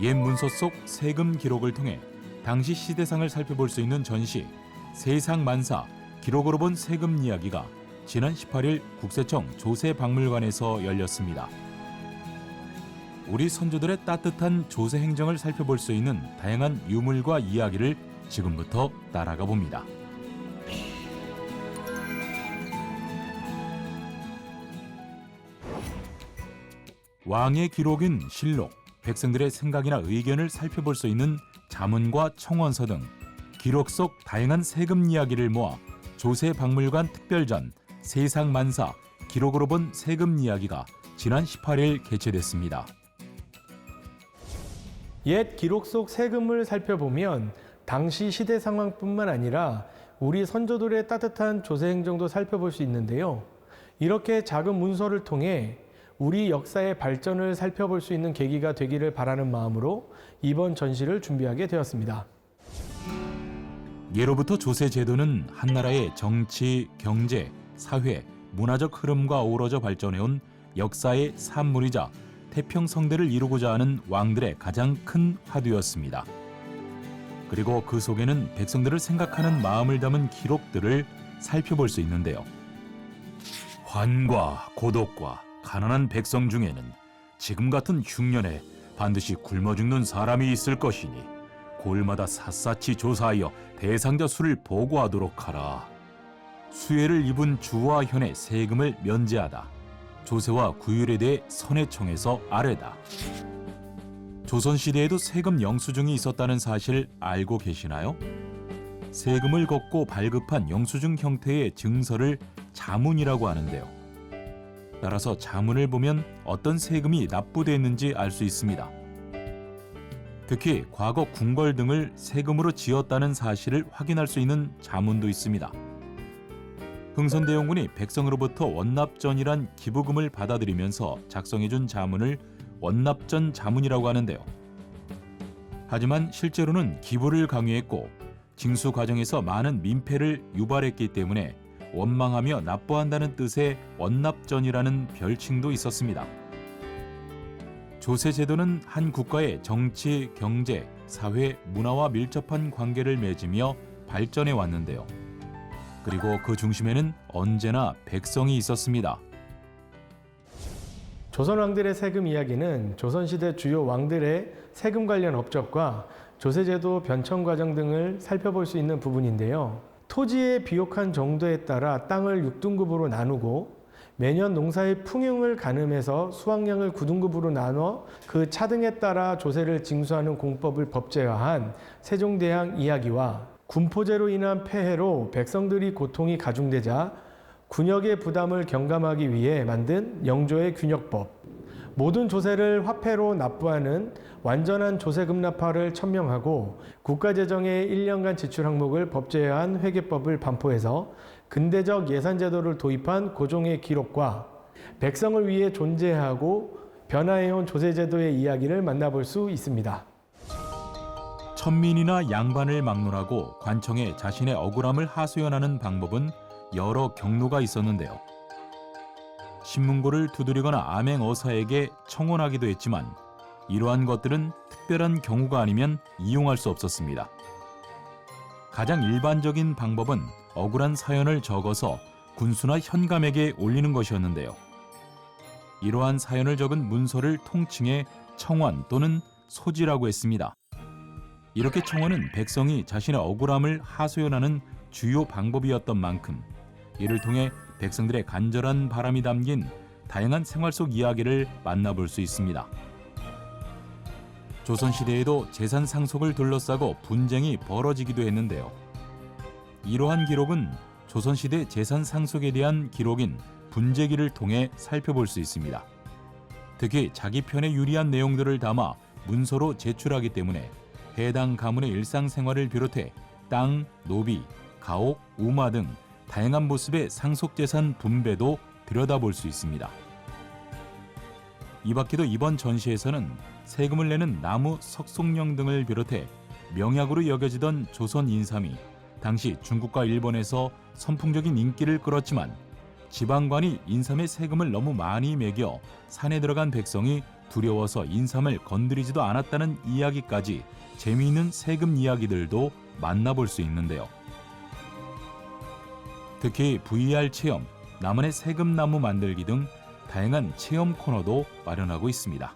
옛 문서 속 세금 기록을 통해 당시 시대상을 살펴볼 수 있는 전시 세상 만사 기록으로 본 세금 이야기가 지난 18일 국세청 조세박물관에서 열렸습니다. 우리 선조들의 따뜻한 조세 행정을 살펴볼 수 있는 다양한 유물과 이야기를 지금부터 따라가 봅니다. 왕의 기록인 실록, 백성들의 생각이나 의견을 살펴볼 수 있는 자문과 청원서 등 기록 속 다양한 세금 이야기를 모아 조세 박물관 특별전 세상 만사 기록으로 본 세금 이야기가 지난 18일 개최됐습니다. 옛 기록 속 세금을 살펴보면 당시 시대 상황뿐만 아니라 우리 선조들의 따뜻한 조세 행정도 살펴볼 수 있는데요. 이렇게 작은 문서를 통해 우리 역사의 발전을 살펴볼 수 있는 계기가 되기를 바라는 마음으로 이번 전시를 준비하게 되었습니다. 예로부터 조세 제도는 한 나라의 정치, 경제, 사회, 문화적 흐름과 어우러져 발전해온 역사의 산물이자 태평성대를 이루고자 하는 왕들의 가장 큰 화두였습니다. 그리고 그 속에는 백성들을 생각하는 마음을 담은 기록들을 살펴볼 수 있는데요. 환과 고독과 가난한 백성 중에는 지금 같은 흉년에 반드시 굶어 죽는 사람이 있을 것이니 골마다 샅샅이 조사하여 대상자 수를 보고하도록 하라. 수혜를 입은 주와 현의 세금을 면제하다. 조세와 구율에 대해 선해청에서 아뢰다. 조선 시대에도 세금 영수증이 있었다는 사실 알고 계시나요? 세금을 걷고 발급한 영수증 형태의 증서를 자문이라고 하는데요. 따라서 자문을 보면 어떤 세금이 납부됐는지 알 수 있습니다. 특히 과거 궁궐 등을 세금으로 지었다는 사실을 확인할 수 있는 자문도 있습니다. 흥선대원군이 백성으로부터 원납전이란 기부금을 받아들이면서 작성해준 자문을 원납전 자문이라고 하는데요. 하지만 실제로는 기부를 강요했고 징수 과정에서 많은 민폐를 유발했기 때문에 원망하며 납부한다는 뜻의 원납전이라는 별칭도 있었습니다. 조세 제도는 한 국가의 정치, 경제, 사회, 문화와 밀접한 관계를 맺으며 발전해 왔는데요. 그리고 그 중심에는 언제나 백성이 있었습니다. 조선 왕들의 세금 이야기는 조선시대 주요 왕들의 세금 관련 업적과 조세제도 변천 과정 등을 살펴볼 수 있는 부분인데요. 토지의 비옥한 정도에 따라 땅을 6등급으로 나누고 매년 농사의 풍흉을 가늠해서 수확량을 9등급으로 나눠 그 차등에 따라 조세를 징수하는 공법을 법제화한 세종대왕 이야기와 군포제로 인한 폐해로 백성들이 고통이 가중되자 군역의 부담을 경감하기 위해 만든 영조의 균역법. 모든 조세를 화폐로 납부하는 완전한 조세 급납화를 천명하고 국가재정의 1년간 지출 항목을 법제화한 회계법을 반포해서 근대적 예산제도를 도입한 고종의 기록과 백성을 위해 존재하고 변화해온 조세제도의 이야기를 만나볼 수 있습니다. 천민이나 양반을 막론하고 관청에 자신의 억울함을 하소연하는 방법은 여러 경로가 있었는데요. 신문고를 두드리거나 암행어사에게 청원하기도 했지만 이러한 것들은 특별한 경우가 아니면 이용할 수 없었습니다. 가장 일반적인 방법은 억울한 사연을 적어서 군수나 현감에게 올리는 것이었는데요. 이러한 사연을 적은 문서를 통칭해 청원 또는 소지라고 했습니다. 이렇게 청원은 백성이 자신의 억울함을 하소연하는 주요 방법이었던 만큼 이를 통해 백성들의 간절한 바람이 담긴 다양한 생활 속 이야기를 만나볼 수 있습니다. 조선시대에도 재산 상속을 둘러싸고 분쟁이 벌어지기도 했는데요. 이러한 기록은 조선시대 재산 상속에 대한 기록인 분재기를 통해 살펴볼 수 있습니다. 특히 자기 편에 유리한 내용들을 담아 문서로 제출하기 때문에 해당 가문의 일상생활을 비롯해 땅, 노비, 가옥, 우마 등 다양한 모습의 상속재산 분배도 들여다볼 수 있습니다. 이 밖에도 이번 전시에서는 세금을 내는 나무 석송령 등을 비롯해 명약으로 여겨지던 조선 인삼이 당시 중국과 일본에서 선풍적인 인기를 끌었지만 지방관이 인삼의 세금을 너무 많이 매겨 산에 들어간 백성이 두려워서 인삼을 건드리지도 않았다는 이야기까지 재미있는 세금 이야기들도 만나볼 수 있는데요. 특히 VR 체험, 나만의 세금 나무 만들기 등 다양한 체험 코너도 마련하고 있습니다.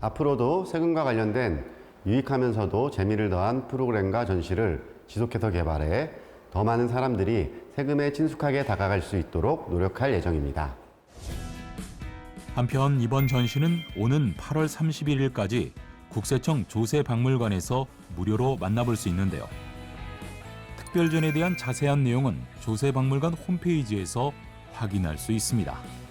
앞으로도 세금과 관련된 유익하면서도 재미를 더한 프로그램과 전시를 지속해서 개발해 더 많은 사람들이 세금에 친숙하게 다가갈 수 있도록 노력할 예정입니다. 한편 이번 전시는 오는 8월 31일까지 국세청 조세박물관에서 무료로 만나볼 수 있는데요. 특별전에 대한 자세한 내용은 조세박물관 홈페이지에서 확인할 수 있습니다.